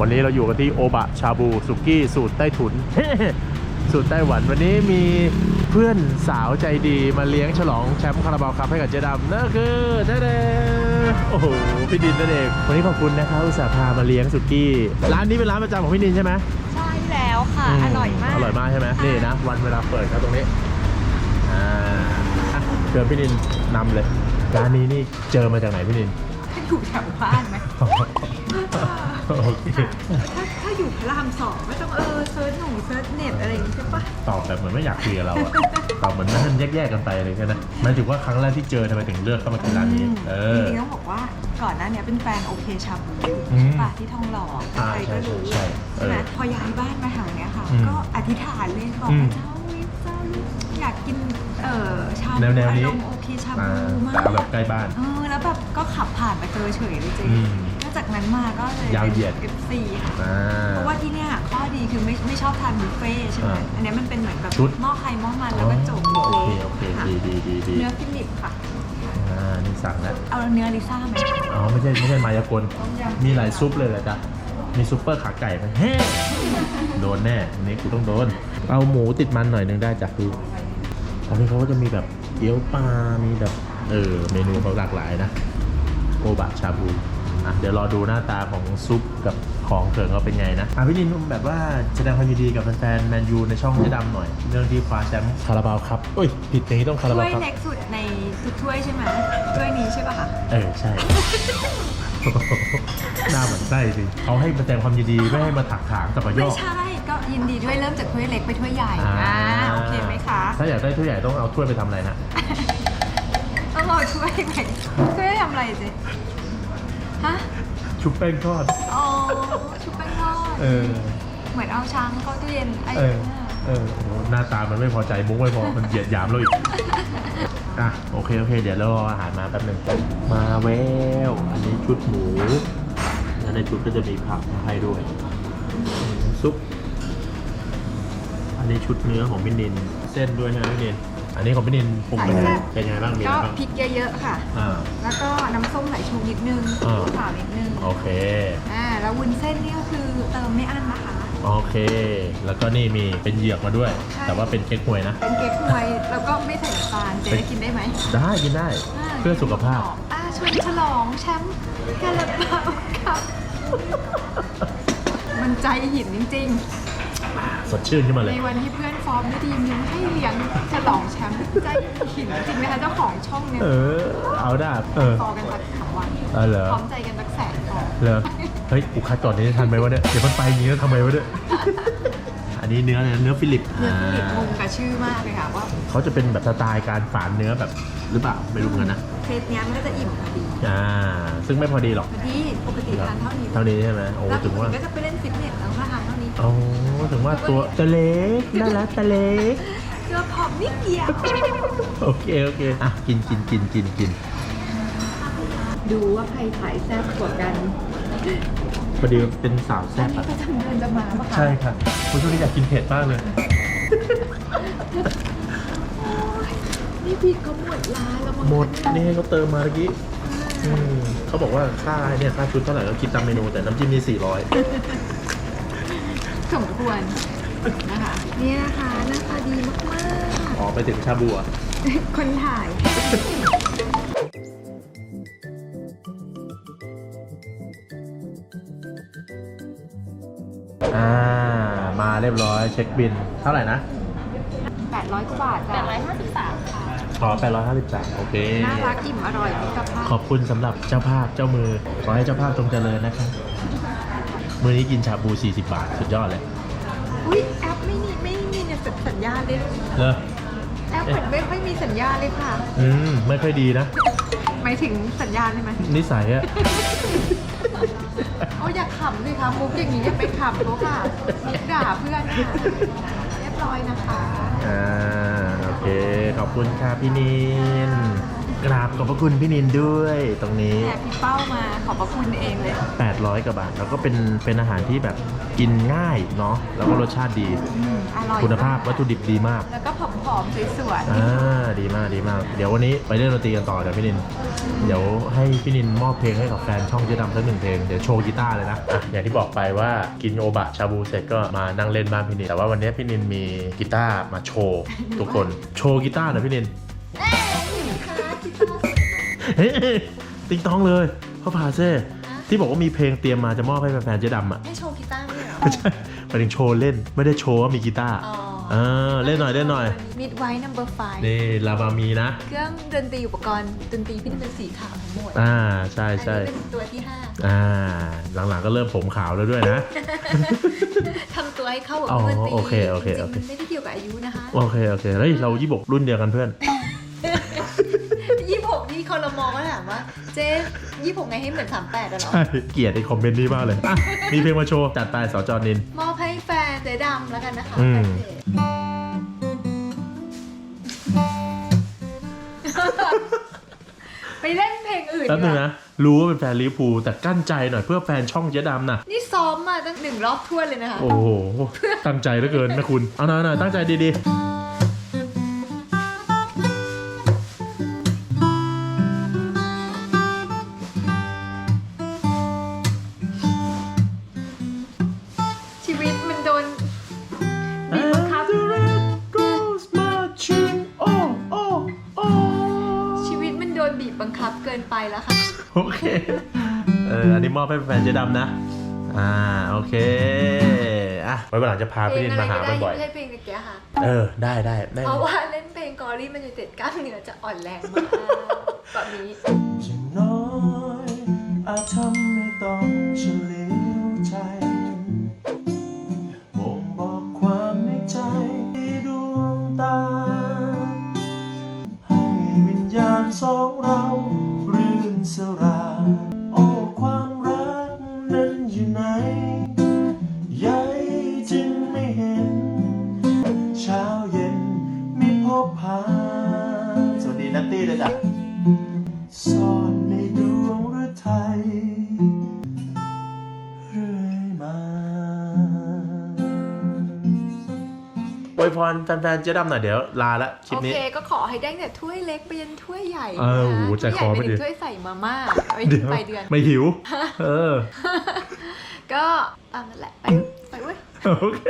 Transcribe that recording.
วันนี้เราอยู่กันที่โอบะชาบูสุกี้สูตรใต้ถุน สูตรไต้หวันวันนี้มีเพื่อนสาวใจดีมาเลี้ยงฉลองแชมป์คาราบาวครับให้กับเจดำนั่นก็คือเด้โอ้โหพี่ดินนั่นเองวันนี้ขอบคุณนะครับอุตส่าห์พามาเลี้ยงสุกี้ร้านนี้เป็นร้านประจำของพี่ดินใช่ไหมใช่แล้วค่ะมอร่อยมากอร่อยมากใช่ไหมนี่นะ วันเวลาเปิดครับตรงนี้อ่าอะเชิญพี่ดินนำเลยร้านนี้นี่เจอมาจากไหนพี่ดินถ้าอยู่แถวบ้านไหม โอเคถ้าถ้าอยู่พระรามสองไม่ต้องเออเซิร์ชหนุ่มเซิร์ชเน็ตอะไรอย่างงี้ใช่ปะตอบแบบเหมือนไม่อยากคุยกับเราอะตอบเหมือนนั่นแยกๆกันไปเลยแค่นั้นหมายถึงว่าครั้งแรกที่เจอทำไมถึงเลือกเข้ามากินร้านนี้ เอจอ ริงๆต้องบอกว่าก่อนหน้าเนี้ยเป็นแฟนโอเคชาบูอืมใช่ปะที่ทองหล่ออ่าใครก็รู้ใช่ใช่ใช่ใช่ไหมเออพอย้ายบ้านมาแถวเนี้ยค่ะ อืมก็อธิษฐานเลยบอกอืมพระเจ้าวิเจ้าอยากกินเอ่อชาบูแนวๆนี้ อารมณ์โอเคชาอ่าบูมาก แต่เอาแบบใกล้บ้าน เออแล้วแบบก็ขับผ่านไปเจอเฉยเลยเจ๊อืม นอกจากนั้นมาก็เลยยาวเหยียด เอฟซีค่ะ อ่า เพราะว่าที่เนี่ยข้อดีคือไม่ไม่ชอบทานบุฟเฟ่ต์ใช่ไหมอ่าอันเนี้ยมันเป็นเหมือนแบบชุด หม้อใครหม้อมันแล้วก็จบโอเคเละโอเคค่ะดีดีดีดีเนื้อฟิลิปค่ะ อ่านี่สั่งแล้วเอาเนื้อลิซ่าไหมอ๋อไม่ใช่ไม่ใช่มายากลมีหลายซุปเลยแหละจ๊ะมีซุปเปอร์ขาไก่ไหมเฮ้โดนแน่อันนี้กูต้องโดน เอาหมูติดมันหน่อยหนึงได้จ้ะพี่อันนี้เขาก็จะมีแบบเกี๊ยวปลามีแบบ เออ เมนูเขาหลากหลายนะโอบะชาบู อะเดี๋ยวรอดูหน้าตาของซุปกับของเขิงเขาเป็นไงนะอะพี่นินแบบว่าแสดงความยินดีกับแฟนๆแมนยูในช่องเจ๊ดำหน่อย เรื่องที่คว้าแชมป์คาราบาวครับเอ้ยผิดอย่างนี้ต้องคาราถ้บาววยครับ เล็กสุดในทุกถ้วยใช่ไหมถ้วยนี้ใช่ป่ะคะเออใช่ หน้าเหมือนไส้สิเขาให้มาแสดงความยินดีไม่ให้มาถักถางกับประโยไม่คใช่ก็ยินดีด้วยเริ่มจากถ้วยเล็กไปถ้วยใหญ่อ่าอ่าโอเคไหมคะถ้าอยากได้ถ้วยใหญ่ต้องเอาถ้วยไปทำอะไรนะต้องเอาถ้วยไปถ้วยทำอะไรเจ๊ ฮะ ชุบแป้งทอด อ๋อ ชุบแป้งทอด เออ เหมือนเอาช้างเข้าตู้เย็นไอ้เออ เออโอ้โหหน้าตามันไม่พอใจมุ้งไม่พอ มันเหยียดหยามเราอีก อะ โอเค โอเค เดี๋ยวเรารออาหารมาแป๊บหนึงมาแววอันนี้ชุดหมู แล้วในชุดก็จะมีผักมาให้ด้วยซุป อันนี้ชุดเนื้อของพี่นิน เส้นด้วยใช่ไหมพี่นิน อันนี้ของพี่นินปรุงเป็นไงเป็นยังไงบ้างมีอะก็ไรบ้างพริกเยอะๆค่ะ อ่า แล้วก็น้ำส้มสายชูนิดนึงอ่าขาวนิดนึงโอเค อ่าแล้ววุ้นเส้นนี่ก็คือเติมไม่อั้นนะคะ โอเค แล้วก็นี่มีเป็นเหยือกมาด้วย ใช่ แต่ว่าเป็นเค้กฮวยนะ เป็นเก๊กฮวยแล้วก็ไม่ใส่น้ำตาลเจ๊กินได้ไหมได้กินได้าเพื่อสุขภาพ อ่าชวนฉลองแชมป์คาราบาวครับ มันใจหินจริงสดชื่นขึ้นมาๆ เลในย วันที่เพื่อนฟอร์มไม่ดีมิวให้เลี้ยง ฉลองแชมป์ใจหินจริงไหมคะเจ้าของช่องเนี่ยเออ เอาได้เออฟอกันสักสามวันเออเหรอพร้อมใจกันสักแสนฟอเหรอเฮ้ยกูคัดก่อนนี้ทันไหมวะเนี่ยเดี๋ยวมันไปอย่างนี้แล้วทำไมวะเนี่ยอันนี้เนื้ออะไรนะเนื้อฟิลิปเนื้อฟิลิปงงกับชื่อมากเลยค่ะว่าเขาจะเป็นแบบสไตล์การฝานเนื้อแบบหรือเปล่าไม่รู้เหมือนกันนะเคสเนี้ยมันก็จะอิ่มพอดีอ่าซึ่งไม่พอดีหรอกพอดีปกติทานเท่านี้เท่านี้ใช่ไหมโอ้แล้วถึงว่าก็จะไปเล่นฟิตเนสแล้วก็ทานเท่านี้โอ้ถึงว่าตัวตัวเล็กน่ารักตัวเล็ก เจอผอมนิดเดียวโอเคโอเคอะกินกินกินกินกินดูว่าใครถ่ายแซ่บกว่ากันพอดีเป็นสาวแซ่อับนนี้อะประจำเดือนจะมาปะคะใช่ค่ะคุณช่วงนี้อยากกินเผ็ดมากเลย นี่พี่เขาหมดร้านแล้วมั้งหมดนี่ให้เขาเติมมาเมื่อกี้อืมเขาบอกว่าค่าเนี่ยค่าชุดเท่าไหร่ก็คิดตามเมนูแต่น้ำจิ้มนี่สี่ร้อยสมควร นะคะนี่นะคะหน้าตาดีมากอ๋อไปถึงชาบูอะๆ คนถ่าย อ่า มาเรียบร้อยเช็คบิน เท่าไหร่นะ800 กว่าบาทจ้ะ853ค่ะ ขอ853โอเค น่ารักอิ่มอร่อยมิตรภาพขอบคุณสำหรับเจ้าภาพเจ้ามือ ขอให้เจ้าภาพจงเจริญนะครับ มือนี้กินชาบู 40 บาท สุดยอดเลย อุ้ยแอปไม่มีไม่มีเนี่ยสัญญาณเลยเลอแอปเหมือนไม่ค่อยมีสัญญาณเลยค่ะ อืม ไม่ค่อยดีนะ หมายถึงสัญญาณใช่ไหมนิสัยอะโอ้อยากขำสิคะมุกอย่างนี้อย่าไปขำเขาค่ะมุกด่าเพื่อนค่ะเรียบร้อยนะคะ อ่า โอเค ขอบคุณค่ะพี่นิน กราบขอบพระคุณพี่นินด้วยตรงนี้ แอบพี่เป้ามาขอบพระคุณเองเลย 800 กว่าบาท แล้วก็เป็นเป็นอาหารที่แบบกินง่ายเนาะแล้วก็รสชาติดี อืมอร่อยคุณภาพมกวัตถุดิบดีมากแล้วก็ผอมๆสวยอ่าดีมากดีมาก เดี๋ยววันนี้ไปเล่นดนตรีกันต่อเดี๋ยวพี่นิน เดี๋ยวให้พี่นินมอบเพลงให้กับแฟนช่องเจ๊ดำสักหนึ่งเพลงเดี๋ยวโชว์กีตาร์เลยนะอะอย่างที่บอกไปว่ากินโอบะชาบูเสร็จก็มานั่งเล่นบ้านพี่นินแต่ว่าวันนี้พี่นินมีกีตาร์มาโชว์ทุกคนโชว์กีตาร์หน่อยพี่นิน เฮ้ยติ๊งต้องเลยพ่อพาเซ่ที่บอกว่ามีเพลงเตรียมมาจะมอบให้แฟนๆเจ๊ดำอะให้โชว์กีตาร์ไหมเหรอไม่ใช่หมายถึงโชว์เล่นไม่ได้โชว์ว่ามีกีตาร์อ๋อเออเล่นหน่อยเล่นหน่อยมิดไว้ number five นี่ลาบามีนะ เครื่องดนตรีอุปกรณ์ดนตรีพี่นี่เป็นสีขาวทั้งหมดอ่าใช่ใช่อันนี้เป็นตัวที่ห้าอ่า หลังๆก็เริ่มผมขาวแล้วด้วยนะทำตัวให้เข้ากับอ๋อดนตรีโอเคโอเคโอเคจริงๆไม่ได้เกี่ยวกับอายุนะคะ โอเคโอเคเฮ้ยเรายี่บกรุ่นเดียวกันเพื่อนยี่หก นี่คอรมอก็ถามว่า เจ๊ยี่หกไงให้เหมือนสามแปดอะเหรอ ใช่เกลียดไอ้คอมเมนต์นี้มากเลยอะมีเพลงมาโชว์จัดไปสจอนิน มอบให้แฟนเจ๊ดำแล้วกันนะคะอืม แฟนเพจไปเล่นเพลงอื่นแป๊บนึงดีกว่านะ รู้ว่าเป็นแฟนลิเวอร์พูลแต่กั้นใจหน่อยเพื่อแฟนช่องเจ๊ดำนะนี่ซ้อมมาตั้งหนึ่งรอบทั่วนเลยนะคะ โอ้โห ตั้งใจเหลือเกินนะคุณ เอาหน่อยหน่อยตั้งใจดีชี นโดนบีบบังคับเกินไปแล้วค่ะ โอเค เออ อันนี้มอบให้แฟนเจ๊ดำนะ อ่า โอเค อะ ไว้วันหลังจะพาเพลพี่งนินอะไรมาหาก็ได้บ่อยไม่ใช่เพลงตะเกียค่ะ ๆ เออ ได้ได้ได้ เพราะว่าเล่นเพลงกอรี่มันจะเจ็ดกล้ามเนื้อจะอ่อนแรงมากตอนนี้อย่างน้อ สองเรารื่นสรา โอ้ความรักนั้นอยู่ไหนใยจึงไม่เห็น เช้าเย็นไม่พบผ่านสวัสดีนัตตี้เลยจ้ะ พรแฟนๆเจ๊ดำหน่อยเดี๋ยวลาละคลิปโอนี้เค ก็ขอให้ได้แต่ถ้วยเล็กไปยันถ้วยใหญ่เออโหใจคอไม่ไม่ดีถึงถ้วยใส่มาม่าไปเดี๋ยวไปเดือน ไม่หิว เออ ก็ตามนั่นแหละ ไป ไปเว้ยโอเค